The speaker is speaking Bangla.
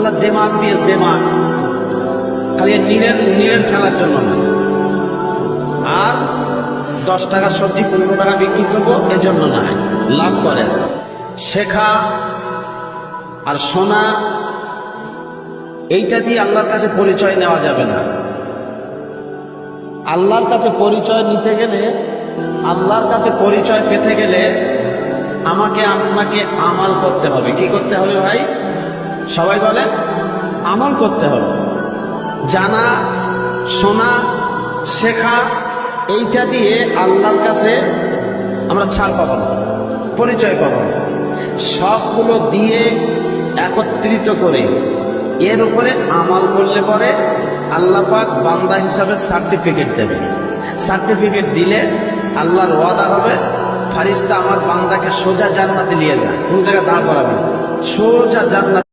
আল্লাহ দেমাগ দিয়ে দেমাগ খালি নীলের নীলের খেলার জন্য না। আর দশ টাকা সবজি পনেরো টাকা বিক্রি করব, এজন্য নয় লাভ করেন শেখা আর সোনা, এইটা দিয়ে আল্লাহর কাছে পরিচয় নেওয়া যাবে না। আল্লাহর কাছে পরিচয় নিতে গেলে, আল্লাহর কাছে পরিচয় পেতে গেলে আমাকে, আপনাকে আমাল করতে হবে। কি করতে হবে ভাই? সবাই বলে, আমল করতে হবে। জানা, শোনা, শেখা, এইটা দিয়ে আল্লাহর কাছে আমরা ছাড় পাবো না, পরিচয় পাবো না। সবগুলো দিয়ে একত্রিত করে এর উপরে আমাল করলে পরে আল্লাহ পাক বান্দা হিসাবে সার্টিফিকেট দেবে। সার্টিফিকেট দিলে আল্লাহর ওয়াদা হবে, ফারিস্তা আমার বান্দাকে সোজা জান্নাতে নিয়ে যায়। কোন জায়গায় দাঁড় করাবে? সোজা জান্নাত